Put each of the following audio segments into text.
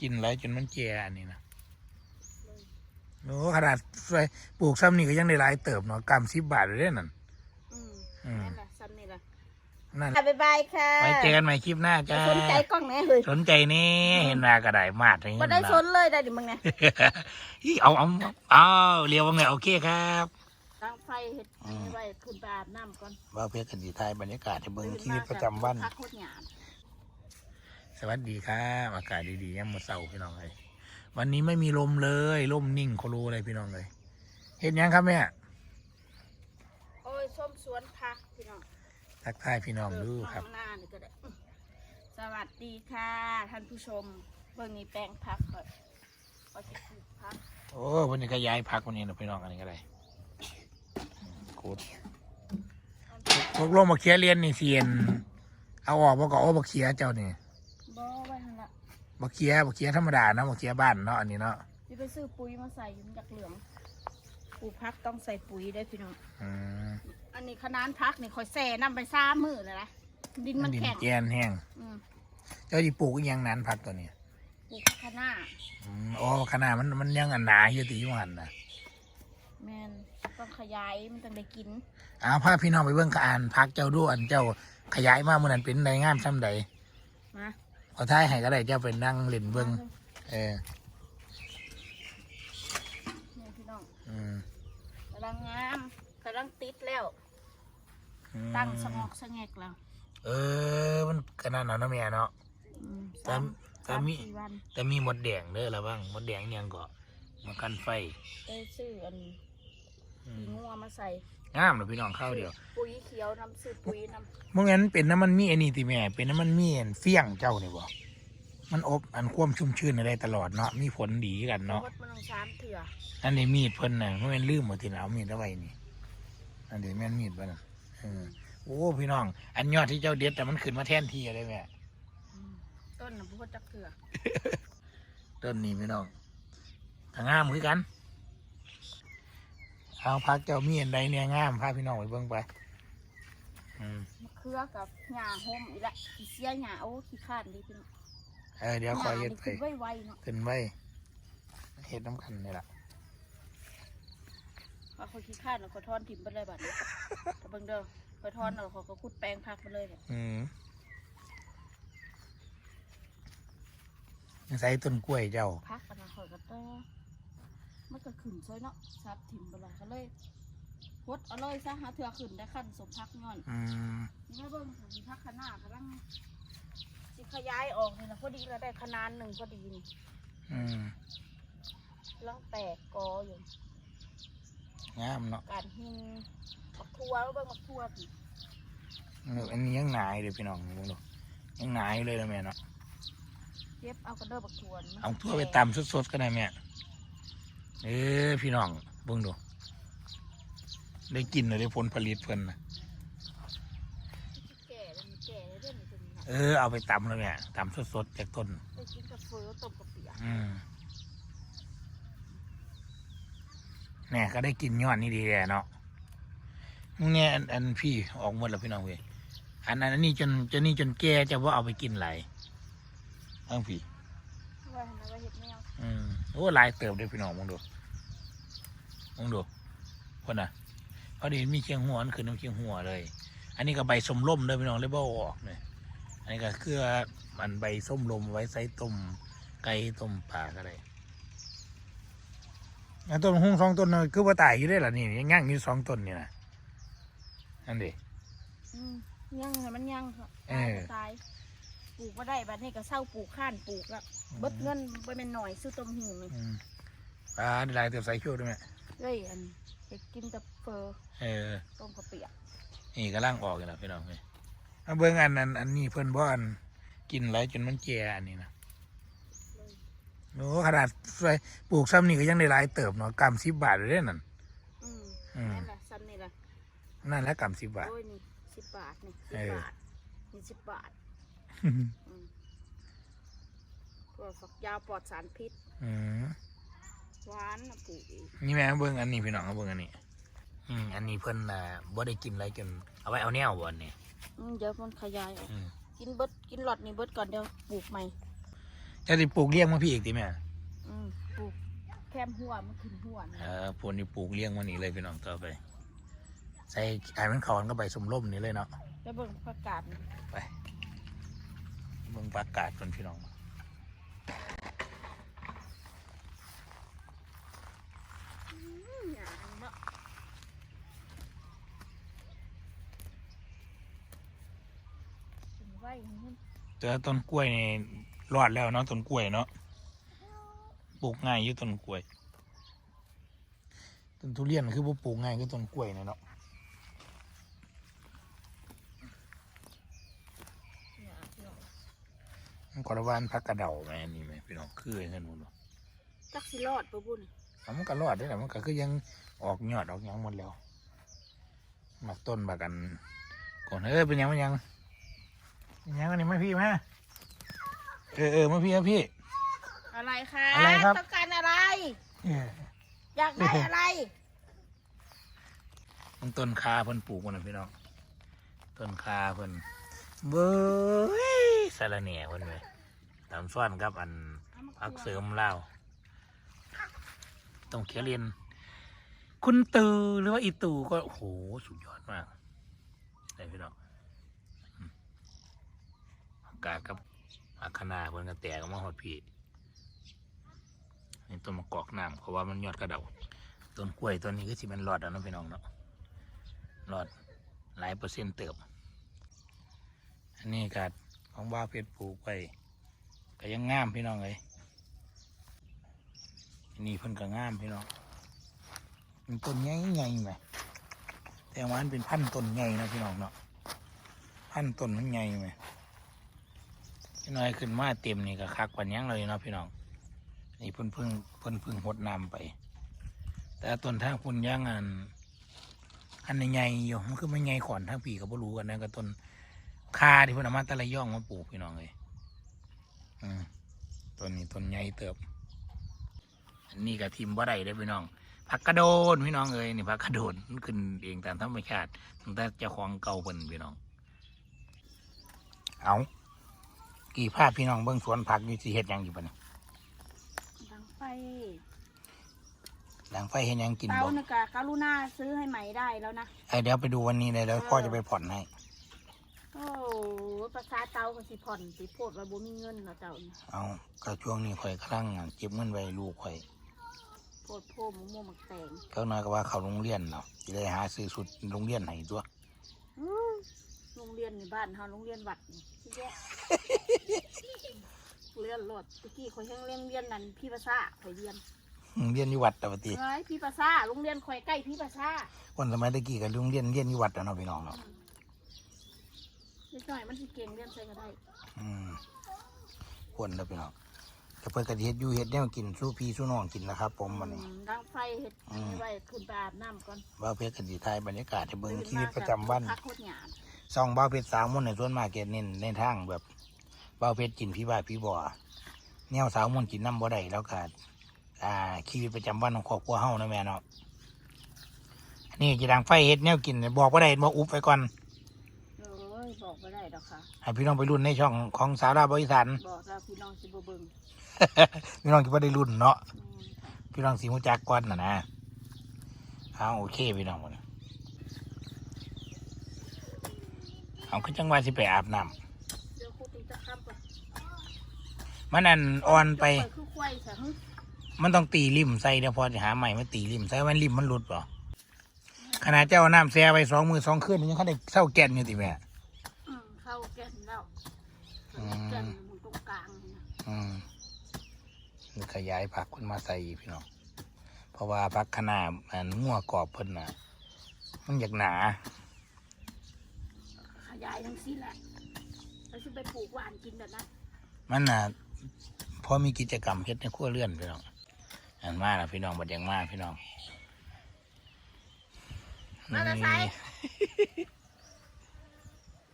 กินไรจนมันแก่อันนี้นะโอ้ขนาดใส่ปลูกซ้ำนี่ก็ยังได้หลายเติบเนาะกำสิบบาทเลยเด้อนั่นอืมอืมนั่นแหละซ้ำนี่แหละนั่นอะบ๊ายบายค่ะไว้เจอกันใหม่คลิปหน้าจ้าสนใจกล้องไหนเฮ้ยสนใจนี่เห็นมากระไดมาดบ่ได้สนเลยได้ดิมึงเนี่ยอีเอาเอาเอาเรียวว่าไงโอเคครับตั้งไฟเฮ็ดไว้ขึ้นไปอาบน้ำก่อนว่าเพื่อกันสีไทยบรรยากาศในเบิ้งชีวิตประจำวัน วัสดีครับอากาศดีๆยามมื้อเช้าพี่น้องเลยวันนี้ไม่มีลมเลยลมนิ่งโคโลเลยพี่น้องเลยเห็นยังครับแม่โอ้ยส้มสวนผักพี่น้องทักทายพี่น้องดูครับ ข้างหน้านี่ก็ได้อื้อสวัสดีค่ะท่านผู้ชมเบิ่งนี่แปลงผักก่อนก็จะปลูกผักโอ้วันนี้ก็ย้ายพักวันนี้นะพี่น้องอันนี้ก็ได้โคตรพวกลงมาเคลียร์เรียนนี่เสียน เอาออกมาก็โอ้บักเคียเจ้านี่บ่ไว้หั่นละ บักเคียบักเคียธรรมดานะบักเคียบ้านเนาะอันนี้เนาะสิไปซื้อปุ๋ยมาใส่อยู่มันจากเหลืองปลูกผักต้องใส่ปุ๋ยได้อพี่น้อง อืมอันนี้ขนานพักนี่คอยแส่น้ำไปซ้ามือเลยนะดินมันดินแข็งแกนแห้งอืมเจ้าจีปลูกอีหยังนั้นพักตัวนี้ปลูกข้างหน้าอืมอ๋อขนาดมันมันยังอันหนาอยู่ตีอยู่หันนะแมนต้องขยายมันต้องได้กินเอาพาพี่น้องไปเบิ่งกอ่านพักเจ้าดูอันเจ้าขยายมาเมื่อนั้นเป็นใดงามซ้ำใดมา ขอท้ายให้ก็ได้เจ้าไปนั่งเล่นเบิ่งเออเนี่ยพี่น้องอืมกำลังงามกำลังติดแล้วอืมตั้งสงอกสงกแล้วเออ มันขนาดนั้นเนาะแม่เนาะอืมแต่สามแต่สามมีสี่วันแต่มีหมดแดงเด้อละบ้างหมดแดงอิหยังก็มากันไฟ ได้ซื้ออันอืปีมงัวมาใส่ งามเลยพี่น้องข้าวเดียวปุ๋ยเขียวน้ำซื้อปุ๋ยน้ำเมื่องั้นเป็นน้ำมันมีอันนี้ติแม่เป็นน้ำมันมีอันเฟี้ยงเจ้านี่บ่มันอบอันความชุ่มชื้นอะไรตลอดเนาะมีผลดีกันเนาะวัดมันต้องสามเถื่ออันนี้มีดเพิ่นน่ะเมื่อมันลืมหมดทีแล้วเอามีดเอาไว้นี่อันนี้แม่นมีดป่ะน่ะเออโอ้พี่น้อง อันยอดที่เจ้าเด็ดแต่มันขึ้นมาแทนที่อะไรแม่อืมต้นน่ะพุทธจักเถื่อต้นนี้พี่น้องทางงามคือกัน เอาพักเจ้ามีอันใดเนี่ยงามพาพี่น้องไปเบิ่งไปอืมมะเขือกับหญ้าห่มอีกละขี้เสียหญ้าโอ้ขี้ข้านดีพี่น้องเออเดี๋ยวคอยเฮ็ดหไปญ้านี่คือไวๆเนาะขึ้นไว้เฮ็ดน้ำกันนี่ล่ะว่าคนขี้ข้านเราขอทอนถิ่มไปเลยบัดนี้แต่เบิ่งเด้อขอทอนเราเขาก็ขุดแปลงพักไปเลยเนี่ยอืมใส่ต้นกล้วยเจ้า พักอันนั้นขอยก็เตอ มันก็ขึ้นซอยเนาะซับถิ่มไปเลยก็เลยพดเอาเลยซะหาเถื่อขึ้นได้ขั้นสมพักย้อนอืมนี่เบิ่งสิพักขนาดกำลังสิขยายออกนี่นะพอดีเราได้ขนาดหนึ่งพอดีนี่อืมกำลังแตกกออยู่งามเนาะการหินมักทัวแล้วเบิ่งมักทัวสิเอออันนี้ยังหนายเลยพี่น้องมึงดูยังหนายอยู่เลยนะแม่เนาะเก็บเอากระเด้อบักทวนมันเอาทั่วไปตำสดๆก็ได้แม่ เออพี่น้องเบิ่งดู ได้กินเลยได้ผลผลิตเพิ่นนะแก่เลยมันแก่เลยเด้อมันจะมีนะเออเอาไปตำแล้วแม่ตำสดๆจากต้น ไปกินกับเฟอต้มกับเปียกอืมแน่ก็ได้กินยอดนี่ดีแหละเนาะมึงเนี่ยอันอันพี่ออกหมดแล้วพี่น้องเว้ยอันนั้นอันนี้จนจนนี่จนแก่จะว่าเอาไปกินไหลายเอาพี่ไว้ให้นะไว้เห็ดแมว อืมโอ้หลายเติบเลยพี่น้องมึงดูมึงดูคนน่ะพอดีมีเชียงหัวอันคือน้ำเชียงหัวเลย อันนี้ก็ใบส้มล่มเลยพี่น้องเลยบ่เอาออกเลยอันนี้ก็คือมันใบส้มลมไว้ใส่ต้มไก่ต้มปลาก็ได้อันต้นหุ้งสองต้นน่ะคือว่าตายอยู่ได้หรอนี่ยังย่างอยู่สองต้นนี่นะอันเดีอืมยังให้มันยังค่ะเออตายปลูกมาได้บัดนี้ก็เศร้าปลูกข้านปลูกแล้ว เบิดเงินไปเป็นหน่อยซื้อต้มหูนี่อืมปลาได้หลายเติบใส่ชูด้วยไหมเลยอันเห็ดกินกับเฟอเออ ต้มกับเปียกนี่ก็ล่างออกกันแล้วพี่น้องเว้ยเอาเบิ้งอันอันอันนี้เพิ่นบ่อันกินไรจนมันแก่อันนี้นะเลยโอ้ขนาดใส่ปลูกซ้ำนี่ก็ยังได้หลายเติบเนาะกำสิบบาทเลยเด้อนั่น อืมอืม นั่นแหละซ้ำนี่แหละนั่นแหละกำสิบบาท โอ้ยนี่สิบบาทนี่สิเอบอบาทนี่สิบบาทอืม ตัวฝักยาวปลอดสารพิษอืมหวานนะปลูกอีกนี่แม่เบิ้งอันนี้พี่น้องเอาเบิ้งอันนี้ อืมอันนี้เพิ่นน่ะบ่ได้กินอะไรจนเอาไว้เอาแนวบ่อนนี่อืมเดี๋ยวมันขยายออกอืมกินเบิดกินหลอดนี่เบิดก่อนเดี๋ยวปลูกใหม่ จะสิปลูกเลี้ยงมาพี่อีกดิแม่ อืมปลูกแคมหัวมันขึ้นหัวนะเออพวกนี้ปลูกเลี้ยงมานี่เลยพี่น้องต่อไป ใส่ไอ้มันเขามันก็ใบสมร่มนี่เลยเนาะไปเบิ่งประกาศนี่ไปเมืองประกาศคนพี่น้อง อืมหยางเนาะเป็นไว้ อย่างนี้แต่ต้นกล้วยนี่รอดแล้วเนาะต้นกล้วยเนาะปลูกง่ายอยู่ต้นกล้วยต้นทุเรียนคือบ่ปลูกง่ายคือต้นกล้วยเนี่ยเนาะหยางเนาะมันกระวานพักกระเดาแม่นี่ไหมพี่น้องคือเห็นหมดเนาะจักสิรอดปะบุญอะมันก็รอดได้แหละมันก็คือยังออกยอดออกหยังหมดแล้วหมักต้นบักกันก่อนเออเป็นหยังเป็นหยังเป็นห ยังอันนี้มาพี่มาเออเออมาพี่มาพี่ อะไรคะอะไรครับ ต้องการอะไร เอออยากได้อะไร มันต้นคาเพิ่นปลูกมันนะพี่น้องต้นคาเพิ่นเบ้ยสารแหน่เพิ่นเลยตามซ้อนกับอันพักเสริมเล่าวต้องเขียนเรียน คุณตือหรือว่าอีตูก็โอ้โหสุดยอดมากได้พี่น้องอืม อากาศกับอาคนาเพิ่นก็แตกมาหอดพี่นี่ต้นมะกอกน้ำเพราะว่ามันยอดกระเดาต้นกล้วยต้นนี้ก็สิเป็นหลอดแล้วนะพี่น้องเนาะรอดหลายเปอร์เซ็นต์เติบ อันนี้กัดของบ้าเพชรปลูกไปก็ยังงามพี่น้องเลยอันนี้เพิ่นก็งามพี่น้องมันต้นใหญ่ใหญ่ไหมแต่ว่ามันเป็นพันต้นใหญ่นะพี่น้องเนาะพันต้นมันใหญ่ไหม น้อยขึ้นมาเต็มนี่ก็คักกว่านี้เลยเนาะพี่น้อง นี่เพิ่นเพิ่งเพิ่นเพิ่งหดน้ำไป แต่ต้นทางพุ่นย่างอันอันใหญ่ๆอยู่มันคือมันใหญ่ขอนทั้งปีก็บ่รู้กันนะก็ต้นคาที่เพิ่นเอามาตะละย่องมาปลูกพี่น้องเลยอืมต้นนี้ต้นใหญ่เติบ อันนี้ก็ทิมบ่ได้เด้พี่น้องผักกระโดนพี่น้องเอ้ยนี่ผักกระโดนมันขึ้นเองตามธรรมชาติตั้งแต่เจ้าของเก่าเพิ่นพี่น้อง เอา กี่ภาพพี่น้องเบิ่งสวนผักอยู่สิเฮ็ดหยังอยู่ปะเนี่ยดังไฟดังไฟเฮ็ดหยังกินเตาบ่นี่กะกรุณาซื้อให้ใหม่ได้แล้วนะ เอ้ยเดี๋ยวไปดูวันนี้เลยแล้วพ่อจะไปผ่อนให้ โอ้ภาษาเตาก็สิผ่อนสิโพดว่าบ่มีเงินเนาะเจ้านี่เอาก็ช่วงนี้ข่อยกำลังเก็บเงินไว้ลูกข่อยโพดโพมะม่วงมักแตงเขาน้อยก็ว่าเขาโรงเรียนเนาะจะได้หาซื้อสุดโรงเรียนให้ตัว อื้อโรงเรียนในบ้านเฮาโรงเรียนวัดนี่สิแยะเรี ยนรถตะกี้ข่อยยังเรียนเรียนนั่นพี่ภาษาข่อยเรียนโรงเรียนอยู่วัดแต่ปฏิเฮ้ยพี่ภาษาโรงเรียนข่อยใกล้พี่ภาษาคนสมัยตะกี้กับโรงเรียนเรียนอยู่วัดอะเนาะพี่น้องเนาะนิดหน่อยมันสิเก่งเรียนใส่ก็ได้อืมควรแล้วพี่น้องแต่เพื่อนกระเฮ็ดอยู่เฮ็ดแนวกินสู้พี่สู้น้องกินนะครับ ผมวันนี้ อืมดังไฟเฮ็ดอืมไว้ขึ้นไปอาบน้ำก่อนบ้าวเพชรกันดีไทยบรรยากาศให้เบิ่งชีวิตประจำวัน พักโคตรหยาบซองบ้าวเพชรสาวมุ่นในส่วนมากเกเน้นในทางแบบ บ้าวเพชรกินพี่บ้าพี่บ่อแนวสาวมุ่นกินน้ำบ่ได้แล้วก็อ่าชีวิตประจำวันของครอบครัวเฮานะแม่เนาะอันนี้จะดังไฟเฮ็ดแนวกินเนี่ยบอกว่าได้บอกอุบไปก่อนเอ้ยบอกไม่ได้ดอกค่ะให้พี่น้องไปรุ่นในช่องของสาวดาวบริษัทบอกเราพี่น้องสิบเบิงพี่น้องคิดว่าได้รุ่นเนาะอืมค่ะพี่น้องสีมุจักก่อนนะนะเอาโอเคพี่น้องหมดเอาขึ้นจังหวะสิไปอาบน้เดี๋ยวครูตีจะข้ามก่อนำ มันอันอ่อนไป เปิดคือควายใช่ฮึมันต้องตีริมใส่เดี๋ยวพอจะหาใหม่มาตีริมใส่มันริมมันหลุดเปล่าขนาดเจ้าเอาน้ำแซ่ไปสองมือสองคืนยังเขาได้เศร้าแก่นอยู่ติแม่ อืมเข้าแก่นแล้วอืม แก่นอยู่ตรงกลางนี่นะอืมนี่ขยายผักขึ้นมาใส่อีกพี่น้อง เพราะว่าผักขนาดอันงัวกรอบเพิ่นน่ะ มันอยากหนา ขยายทั้งสิ้นแหละแล้วสิไปปลูกหวานกินแบบนั้นมันน่ะ พอมีกิจกรรมเฮ็ดในครัวเรือนพี่น้องอันมาแล้วพี่น้องบัดยังมาพี่น้องมาตาไซ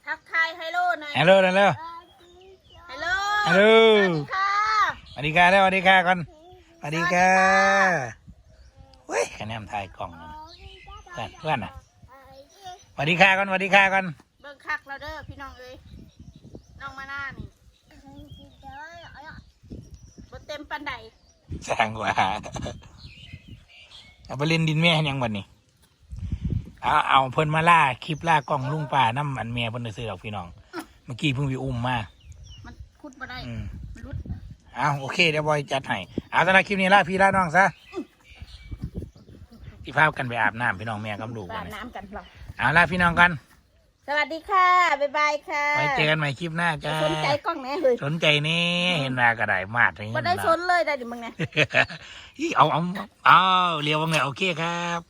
ทักทายไฮโลหน่อยฮัลโหลฮัลโหลฮัลโหลฮัลโหลสวัสดีค่ะสวัสดีค่ะแล้วสวัสดีค่ะก่อนสวัสดีค่ะเว้ยแค่นี้มันถ่ายกล้องนะเพื่อนเพื่อนน่ะสวัสดีค่ะก่อนสวัสดีค่ะก่อนเบิ่งคักเราเด้อพี่น้องเอ้ยน้องมาหน้านี่ เต็มปันใดสร้างกว่าเอาไปเล่นดินแม่ให้ยังวันนี้เอาเอาเพิ่นมาล่าคลิปล่ากล้องลุงป่าน้ำอันเมียเพิ่นได้ซื้อดอกพี่น้อง เมื่อกี้เพิ่งไปอุ้มมามันคุดมาได้อืมมันรุดเอาโอเคเดี๋ยวบอยจัดให้เอาสำหรับคลิปนี้ล่าพี่ล่าน้องซะที่พากันไปอาบน้ำพี่น้องแม่กับลูกบากันดน้ำกันหรอเอาล่าพี่น้องกันส วัสดีค่ะ บ๊ายบายค่ะไว้เจอกันใหม่คลิปหน้าจ้าสนใจกล้องแหน่เลยสนใจนี่เห็นมากระไดมาดอย่างบ่นี้ได้สนเลยได้ดิมึงไงเอาเอาเอาเรียวว่าไงโอเคครับ